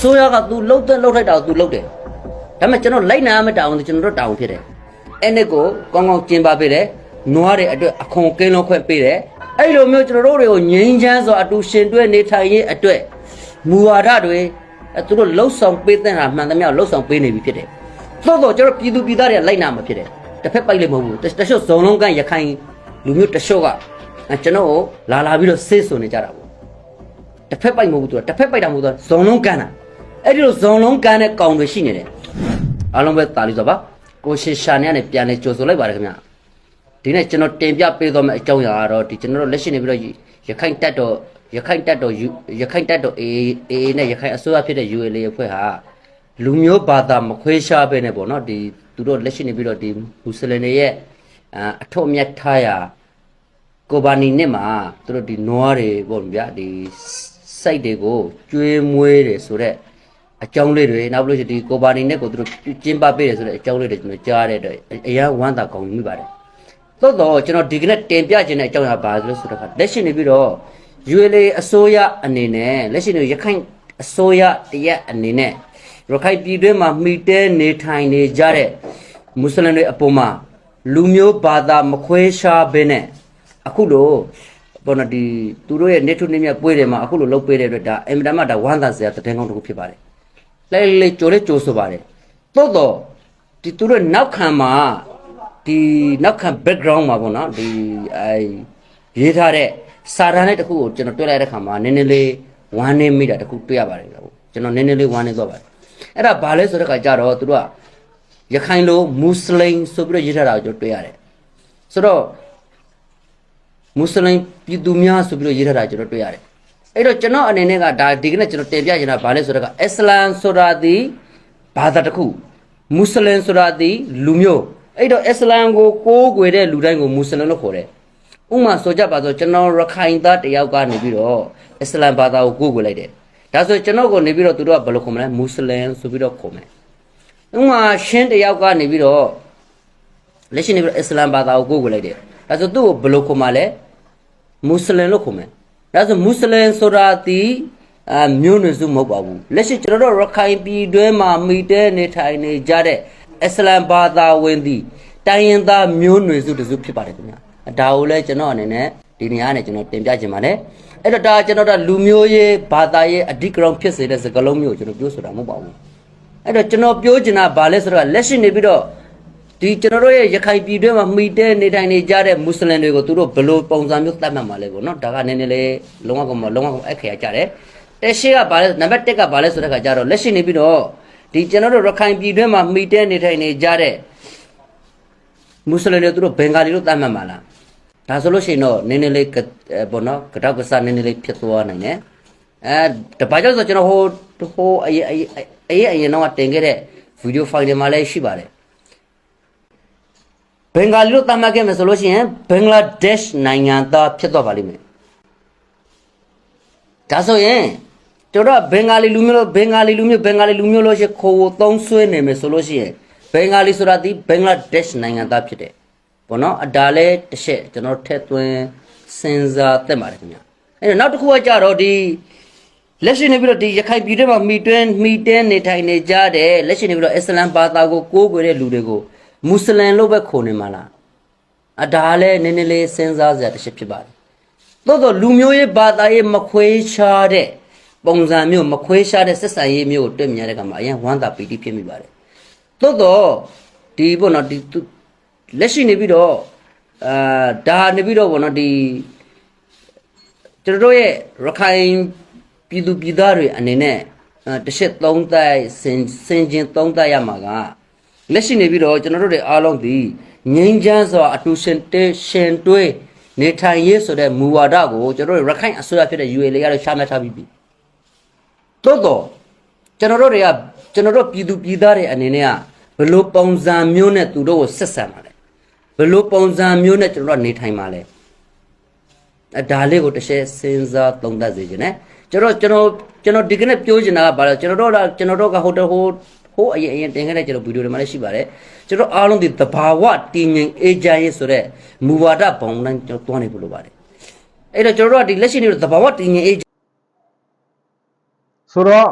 စိုးရက तू လှုပ်တဲ့လှုပ်ထိုက်တာကို तू လှုပ်တယ်ဒါပေမဲ့ကျွန်တော်လိုက်နာရမယ့်တာဝန်ကျွန်တော်တို့တာဝန်ဖြစ်တယ်အဲ့နှစ်ကိုကောင်းကောင်းကျင်းပပေးတယ်နွားတွေအတွက်အခွန်ကင်းလုံးခွင့်ပေးတယ်အဲ့လိုမျိုးကျွန်တော်တို့တွေကိုငြိမ်းချမ်းစွာအတူရှင်တွဲနေထိုင်ရေးအတွက်မူဝါဒတွေအဲသူတို့လှုပ်ဆောင်ပေးတဲ့ဟာမှန်သမျှလှုပ်ဆောင်ပေးနေပြီဖြစ်တယ်သို့တော့ကျွန်တော်ပြည်သူပြည်သားတွေကလိုက်နာမှာဖြစ်တယ်တစ်ဖက်ပိုက်လည်းမဟုတ်ဘူးတတချို့ဇုံလုံးကရခိုင်လူမျိုးတချို့ကအဲကျွန်တော်ကိုလာလာပြီးတော့ဆေးဆွနေကြတာပေါ့တစ်ဖက်ပိုက်မဟုတ်ဘူးသူကတစ်ဖက်ပိုက်တာမဟုတ်သူကဇုံလုံးကန်တာ အဲ့ဒီလိုဇုံလုံးကန်တဲ့ကောင်တွေရှိနေတယ်အားလုံးပဲတာလီဆိုပါကိုရှေရှာနေကနေပြန်လေကြိုဆိုလိုက်ပါတယ်ခင်ဗျဒီနေ့ကျွန်တော်တင်ပြပေးသွားမယ့်အကြောင်းအရာကတော့ဒီကျွန်တော်တို့လက်ရှိနေပြီးတော့ရခိုင်တက်တော်ရခိုင်တက်တော်ရခိုင်တက်တော်အေးအေးနဲ့ရခိုင်အစိုးရဖြစ်တဲ့ ULA အဖွဲ့ဟာလူမျိုးဘာသာမခွဲခြားပဲနဲ့ပေါ့နော်ဒီသူတို့လက်ရှိနေပြီးတော့ဒီမွတ်စလင်တွေရဲ့အာအထွတ်အမြတ်ထားရာကိုဘာနီနဲ့မှာသူတို့ဒီနွားတွေပေါ့ဗျာဒီစိုက်တွေကိုကျွေးမွေးတယ်ဆိုတော့ အကြောင်းလေးတွေနောက်ပြီးလို့ရှိရင်ဒီကိုဘာနီနဲ့ကိုသူတို့ကျင်းပပေးတယ်ဆိုတဲ့အကြောင်းလေးတွေကျွန်တော်ကြားတဲ့အတွက်အရာဝမ်းသာကောင်းမိပါတယ်သို့တော့ကျွန်တော်ဒီကနေ့တင်ပြခြင်းတဲ့အကြောင်းအရာပါလို့ဆိုတော့လက်ရှိနေပြီးတော့ ULA အစိုးရအနေနဲ့လက်ရှိနေရခိုင်အစိုးရတရက်အနေနဲ့ရခိုင်ပြည်တွင်းမှာမှီတဲနေထိုင်နေကြတဲ့မွတ်စလင်တွေအပေါ်မှာလူမျိုးဘာသာမခွဲခြားဘဲနဲ့အခုလို့ဘောနဒီသူတို့ရဲ့နေထုနေမြပွဲတွေမှာအခုလို့လုတ်ပေးတဲ့အတွက်ဒါအင်မတန်မှဒါဝမ်းသာစရာတည်င်းကောင်းတစ်ခုဖြစ်ပါတယ် လဲလဲကြိုလဲကြိုဆိုပါတယ်သို့တော့ဒီသူတို့နောက်ခံမှာဒီနောက်ခံ background မှာပေါ့နော်ဒီအဲရေးထားတဲ့စာတမ်းလေးတစ်ခုကိုကျွန်တော်တွေ့လိုက်တဲ့ခါမှာနည်းနည်းလေးဝမ်းနေမိတာတစ်ခုတွေ့ရပါတယ်ဗျကျွန်တော်နည်းနည်းလေးဝမ်းနေသွားပါတယ်အဲ့ဒါဘာလဲဆိုတဲ့ခါကျတော့သူတို့ကရခိုင်လိုမွတ်စလိမ်ဆိုပြီးတော့ရေးထားတာကိုကျွန်တော်တွေ့ရတယ်ဆိုတော့မွတ်စလင်ပြည်သူများဆိုပြီးတော့ရေးထားတာကျွန်တော်တွေ့ရတယ် အဲ့တော့ကျွန်တော်အနေနဲ့ကဒါဒီကနေ့ကျွန်တော်တင်ပြချင်တာဗာလဲဆိုတော့ကအစ္စလမ်ဆိုတာဒီဘာသာတစ်ခုမွတ်စလင်ဆိုတာဒီလူမျိုးအဲ့တော့အစ္စလမ်ကိုကိုးကွယ်တဲ့လူတိုင်းကိုမွတ်စလင်လို့ခေါ်တယ်ဥမာဆိုကြပါဆိုကျွန်တော်ရခိုင်သားတယောက်ကနေပြီးတော့အစ္စလမ်ဘာသာကိုကိုးကွယ်လိုက်တယ်ဒါဆိုကျွန်တော်ကိုနေပြီးတော့သူတို့ကဘယ်လိုခေါ်မလဲမွတ်စလင်ဆိုပြီးတော့ခေါ်မယ်ဥမာရှင်းတယောက်ကနေပြီးတော့လက်ရှိနေပြီးတော့အစ္စလမ်ဘာသာကိုကိုးကွယ်လိုက်တယ်ဒါဆိုသူ့ကိုဘယ်လိုခေါ်မလဲမွတ်စလင်လို့ခေါ်မယ် ဒါဆိုမွတ်စလင်ဆိုတာဒီအမျိုးနွယ်စုမဟုတ်ပါဘူးလက်ရှိကျွန်တော်တို့ရခိုင်ပြည်တွင်းမှာမိတဲနေထိုင်နေကြတဲ့အစ္စလမ်ဘာသာဝင်သည်တိုင်းရင်းသားမျိုးနွယ်စုတစ်စုဖြစ်ပါတယ်ခင်ဗျာဒါကိုလည်းကျွန်တော်အနေနဲ့ဒီနေရာနဲ့ကျွန်တော်တင်ပြခြင်းပါတယ်အဲ့တော့ဒါကျွန်တော်တို့လူမျိုးရေးဘာသာရေးအဓိကရုဏ်ဖြစ်စေတဲ့စကားလုံးမျိုးကိုကျွန်တော်ပြောဆိုတာမဟုတ်ပါဘူးအဲ့တော့ကျွန်တော်ပြောချင်တာဗာလဲဆိုတော့လက်ရှိနေပြီးတော့ ဒီကျွန်တော်တို့ရဲ့ရခိုင်ပြည်တွင်းမှာမှီတဲနေထိုင်နေကြတဲ့မွတ်စလင်တွေကိုသူတို့ဘယ်လိုပုံစံမျိုးသတ်မှတ်မှာလဲပေါ့နော်ဒါကနည်းနည်းလေးလုံးဝကမလုံးဝကအခရာကြတယ်တက်ရှိကဘာလဲနံပါတ်1ကဘာလဲဆိုတဲ့ခါကျတော့လက်ရှိနေပြီးတော့ဒီကျွန်တော်တို့ရခိုင်ပြည်တွင်းမှာမှီတဲနေထိုင်နေကြတဲ့မွတ်စလင်တွေသူတို့ဘင်္ဂါလီလို့သတ်မှတ်မှာလားဒါဆိုလို့ရှိရင်တော့နည်းနည်းလေးကအဲပေါ့နော်ကြောက်ကစားနည်းနည်းလေးဖြစ်သွားနိုင်တယ်အဲတပတ်ကြောင့်ဆိုကျွန်တော်ဟိုဟိုအရင်အရင်အရင်အရင်တော့တင်ခဲ့တဲ့ဗီဒီယိုဖိုင်တွေမှာလည်းရှိပါတယ် ဘင်္ဂါလီလို့သတ်မှတ်ခဲ့မယ်ဆိုလို့ရှိရင်ဘင်္ဂလားဒေ့ရှ်နိုင်ငံသားဖြစ်သွားပါလိမ့်မယ်ဒါဆိုရင်တို့တော့ဘင်္ဂါလီလူမျိုးလို့ဘင်္ဂါလီလူမျိုးဘင်္ဂါလီလူမျိုးလို့ရှိခိုးကိုသုံးဆွဲနေမယ်ဆိုလို့ရှိရင်ဘင်္ဂါလီဆိုတာဒီဘင်္ဂလားဒေ့ရှ်နိုင်ငံသားဖြစ်တယ်ဘောနော်အဒါလဲတစ်ချက်ကျွန်တော်ထည့်သွင်းစဉ်းစားသင့်ပါတယ်ခင်ဗျအဲ့တော့နောက်တစ်ခုကကြတော့ဒီလက်ရှိနေပြီးတော့ဒီရခိုင်ပြည်ထဲမှာမိတွင်းမိတဲနေထိုင်နေကြတဲ့လက်ရှိနေပြီးတော့အစ္စလမ်ဘာသာကိုကိုးကွယ်တဲ့လူတွေကို မွတ်စလင်လို့ပဲခေါ်နေမှာလားအဒါလည်းနည်းနည်းလေးစဉ်းစားစရာတစ်ချက်ဖြစ်ပါတယ်သို့တော့လူမျိုးရေးဘာသာရေးမခွဲခြားတဲ့ပုံစံမျိုးမခွဲခြားတဲ့ဆက်ဆံရေးမျိုးကိုတွေ့မြင်ရတဲ့ကမှာအရင်ဝမ်းသာပီတိဖြစ်မိပါတယ်သို့တော့ဒီပေါ့နော်ဒီသူလက်ရှိနေပြီးတော့အာဒါနေပြီးတော့ပေါ့နော်ဒီကျွန်တော်တို့ရဲ့ရခိုင်ပြည်သူပြည်သားတွေအနေနဲ့အဲတစ်ချက်သုံးသပ်စင်စင်ချင်းသုံးသပ်ရမှာက လက်ရှိနေပြီးတော့ကျွန်တော်တို့တွေအားလုံးဒီငြိမ်းချမ်းစွာအတူရှင်တေရှင်တွဲနေထိုင်ရေးဆိုတဲ့မူဝါဒကိုကျွန်တော်တို့ရခိုင်အစိုးရဖြစ်တဲ့ UAL ကတော့ရှားမှတ်ထားပြီးပြီသို့တော့ကျွန်တော်တို့တွေကကျွန်တော်တို့ပြည်သူပြည်သားတွေအနေနဲ့ကဘယ်လိုပုံစံမျိုးနဲ့သူတို့ကိုဆက်ဆံမှာလဲဘယ်လိုပုံစံမျိုးနဲ့ကျွန်တော်တို့ကနေထိုင်မှာလဲအဒါလေးကိုတစ်ချက်စဉ်းစားသုံးသပ်စေခြင်းနဲ့ကျွန်တော်ကျွန်တော်ကျွန်တော်ဒီကနေ့ပြောချင်တာကဘာလဲကျွန်တော်တို့ကကျွန်တော်တို့ကဟိုတဟို ဟိုအရင်အရင်တင်ခဲ့တဲ့ကျွန်တော်ဗီဒီယိုတွေမှာလည်းရှိပါတယ်ကျွန်တော်အားလုံးဒီသဘာဝတည်ငြိမ်အေးချမ်းရေးဆိုတဲ့မူဝါဒပုံစံကျွန်တော်တွန်းနေဖို့လိုပါတယ်အဲ့တော့ကျွန်တော်တို့ကဒီလက်ရှိနေတဲ့သဘာဝတည်ငြိမ်အေးဆိုတော့ရ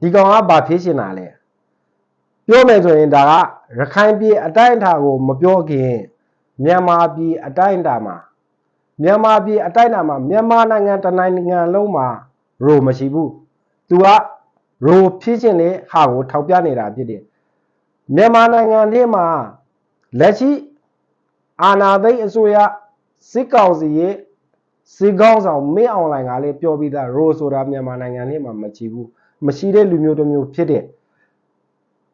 ဒီကောင်ကဘာဖြစ်ရှင်တာလဲပြောမယ်ဆိုရင်ဒါကရခိုင်ပြည်အတိုင်းအတာကိုမပြောခင်မြန်မာပြည်အတိုင်းအတာမှာမြန်မာပြည်အတိုင်းအတာမှာမြန်မာနိုင်ငံတစ်နိုင်ငံလုံးမှာရိုမရှိဘူးသူက ရိုဖြစ်ရှင်တဲ့ဟာကိုထောက်ပြနေတာဖြစ်တယ်မြန်မာနိုင်ငံထဲမှာလက်ရှိအာဏာသိမ်းအစိုးရစစ်ကောင်စီရဲ့စစ်ကောင်းဆောင်မင်းအောင်လှိုင်ကလည်းပြောပြီးသားရိုဆိုတာမြန်မာနိုင်ငံထဲမှာမရှိဘူးမရှိတဲ့လူမျိုးတစ်မျိုးဖြစ်တယ်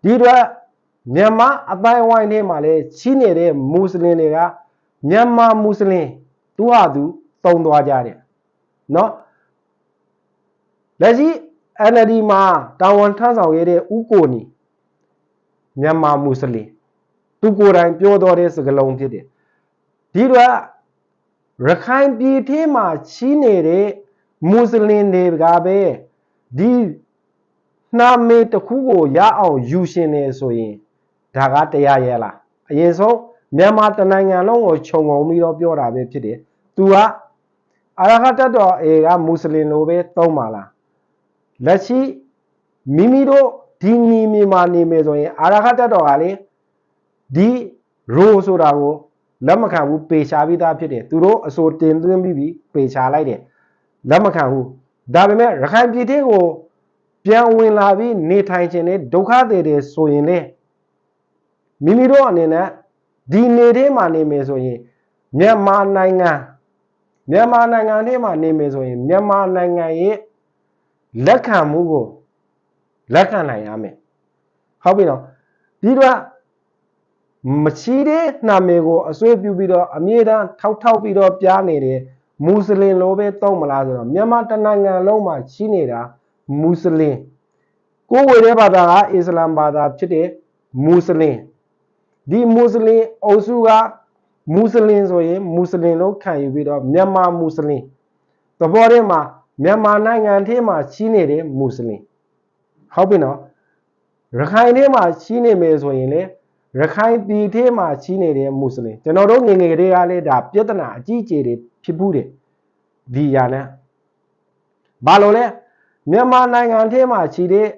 ဒီတော့မြန်မာအတိုင်းဝိုင်းထဲမှာလည်းရှိနေတဲ့မွတ်စလင်တွေကမြန်မာမွတ်စလင်သူဟာသူတုံသွားကြတယ်เนาะလက်ရှိ NLD မှာတာဝန်ထမ်းဆောင်ရတဲ့ဥကိုနီမြန်မာမွတ်စလင်သူကိုယ်တိုင်ပြောတော်တဲ့စကားလုံးဖြစ်တယ်ဒီတော့ရခိုင်ပြည်ထဲမှာရှိနေတဲ့မွတ်စလင်တွေကပဲဒီနှာမေတစ်ခုကိုရအောင်ယူရှင်နေဆိုရင်ဒါကတရားရဲ့လားအရင်ဆုံးမြန်မာတနိုင်ငံလုံးကိုခြုံငုံပြီးတော့ပြောတာပဲဖြစ်တယ်။ तू ကအရဟတတ်တော်အေကမွတ်စလင်လိုပဲသုံးပါလား လက်ရှိမိမိတို့ဒီညီမြေမှာနေမယ်ဆိုရင်အရဟတတ်တော်ကလေဒီရိုးဆိုတာကိုလက်မခံဘူးပေချာပြီးသားဖြစ်တယ်သူတို့အစိုးတင်သွင်းပြီးပြီပေချာလိုက်တယ်လက်မခံဘူးဒါပေမဲ့ရခိုင်ပြည်သေးကိုပြန်ဝင်လာပြီးနေထိုင်ခြင်းနဲ့ဒုက္ခတွေတွေဆိုရင်လေမိမိတို့အနေနဲ့ဒီနေထဲမှာနေမယ်ဆိုရင်မြန်မာနိုင်ငံမြန်မာနိုင်ငံထဲမှာနေမယ်ဆိုရင်မြန်မာနိုင်ငံရဲ့ လက်ခံမှုကိုလက်ခံနိုင်ရမယ်ဟုတ်ပြီနော်ဒီတော့မရှိတဲ့နာမည်ကိုအစွဲပြုပြီးတော့အမြဲတမ်းထောက်ထောက်ပြီးတော့ပြားနေတယ်မွတ်စလင်လိုပဲတောက်မလားဆိုတော့မြန်မာတနိုင်ငံလုံးမှာရှိနေတာမွတ်စလင်ကိုယ်ဝေတဲ့ဘာသာကအစ္စလာမ်ဘာသာဖြစ်တဲ့မွတ်စလင်ဒီမွတ်စလင်အုပ်စုကမွတ်စလင်ဆိုရင်မွတ်စလင်လို့ခံယူပြီးတော့မြန်မာမွတ်စလင်သဘောထဲမှာ မြန်မာနိုင်ငံထဲမှာရှိနေတဲ့မွတ်စလင်ဟုတ်ပြီနော်ရခိုင်ထဲမှာရှိနေမယ်ဆိုရင်လေရခိုင်ပြည်ထဲမှာရှိနေတဲ့မွတ်စလင်ကျွန်တော်တို့ငယ်ငယ်တွေကလည်းဒါပြဿနာအကြီးအကျယ်တွေဖြစ်ဘူးတယ်ဒီຢာနဲ့ဘာလို့လဲမြန်မာနိုင်ငံထဲမှာရှိတဲ့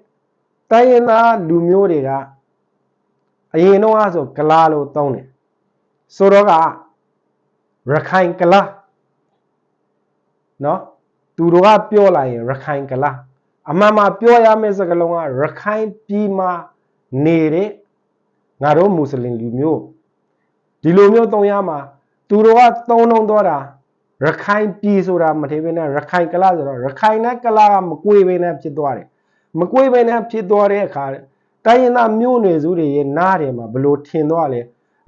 တိုင်းရင်းသားလူမျိုးတွေကအရင်တော့အဆိုကလာလို့တောင်းတယ်ဆိုတော့ကရခိုင်ကလာနော် သူတို့ကပြောလိုက်ရင်ရခိုင်ကလာအမှန်မှပြောရမယ့်စကားလုံးကရခိုင်ပြည်မှာနေတဲ့ငါတို့မွတ်စလင်လူမျိုးဒီလိုမျိုးတုံးရမှာသူတို့ကတုံးလုံးတော့တာရခိုင်ပြည်ဆိုတာမထေဘဲနဲ့ရခိုင်ကလာဆိုတော့ရခိုင်နဲ့ကလာကမကွေဘဲနဲ့ဖြစ်သွားတယ်မကွေးပဲနဲ့ဖြစ်သွားတဲ့အခါတိုင်းရင်းသားမျိုးနွယ်စုတွေရဲ့နားတယ်မှာဘလို့ထင်သွားလဲ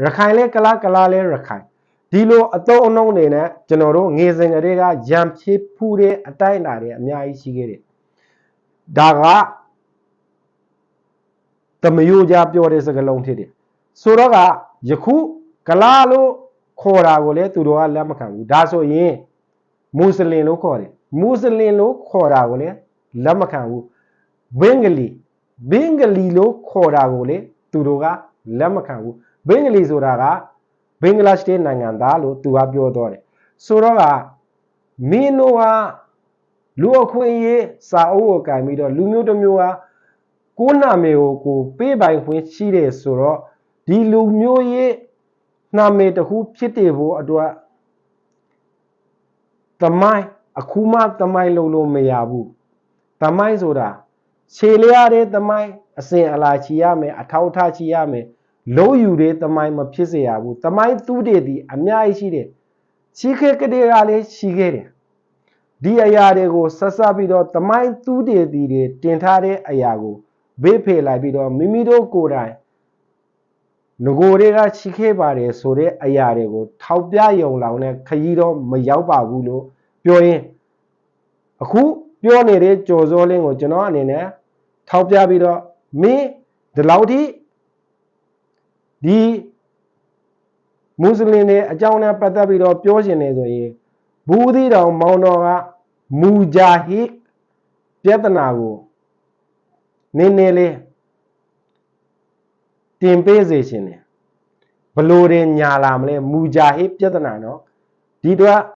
ရခိုင်လဲကလားကလားလဲရခိုင် ဒီလိုအတုံးအနှုံးတွေနဲ့ကျွန်တော်တို့ငေစဉ်ကလေးကရံဖြစ်ဖူးတဲ့အတိုင်းအတာတွေအများကြီးရှိခဲ့တယ်ဒါကတမယိုကြပြောတဲ့စကားလုံးဖြစ်တယ်ဆိုတော့ကယခုကလားလို့ခေါ်တာကိုလည်းသူတို့ကလက်မခံဘူးဒါဆိုရင်မွတ်စလင်လို့ခေါ်တယ်မွတ်စလင်လို့ခေါ်တာကိုလည်းလက်မခံဘူးဘင်္ဂလီဘင်္ဂလီလို့ခေါ်တာကိုလေသူတို့ကလက်မခံဘူးဘင်္ဂလီဆိုတာက ဘင်္ဂလားဒေ့ရှ်နိုင်ငံသားလို့သူကပြောတော့တယ်ဆိုတော့ကမင်းတို့ကလူအခွင့်အရေးစာအုပ်ကိုကင်ပြီးတော့လူမျိုးတစ်မျိုးကကိုယ်နာမည်ကိုကိုပေးပိုင်ခွင့်ရှိတယ်ဆိုတော့ဒီလူမျိုးရဲ့နာမည်တစ်ခုဖြစ်တည်ဖို့အတွက်သမိုင်းအခုမှသမိုင်းလုံးလို့မရဘူးသမိုင်းဆိုတာခြေလျားတဲ့သမိုင်းအစဉ်အလာချီရမယ်အထောက်အထားချီရမယ် လုံးယူတဲ့သမိုင်းမဖြစ်စေရဘူးသမိုင်းသူတည်သည်အများကြီးရှိတယ်ရှိခဲ့ကလေးကလည်းရှိခဲ့တယ်ဒီအရာတွေကိုဆက်ဆက်ပြီးတော့သမိုင်းသူတည်သည်တွေတင်ထားတဲ့အရာကိုဘေးဖေလိုက်ပြီးတော့မိမိတို့ကိုယ်တိုင်ငကိုတွေကရှိခဲ့ပါတယ်ဆိုတဲ့အရာတွေကိုထောက်ပြယုံလောင်နဲ့ခရီးတော့မရောက်ပါဘူးလို့ပြောရင်အခုပြောနေတဲ့ကြော်စောလင်းကိုကျွန်တော်အနေနဲ့ထောက်ပြပြီးတော့မင်းဒီလောက်ထိ ဒီမွတ်စလင်တွေအကြောင်းနဲ့ပတ်သက်ပြီးတော့ပြောရှင်နေဆိုရင်ဘူးသီးတောင်မောင်တော်ကမူဂျာဟစ်ပြဿနာကိုနည်းနည်းလေးတင်ပေးစေရှင်တယ်ဘလို့တွေညာလာမလဲမူဂျာဟစ်ပြဿနာနော်ဒီတော့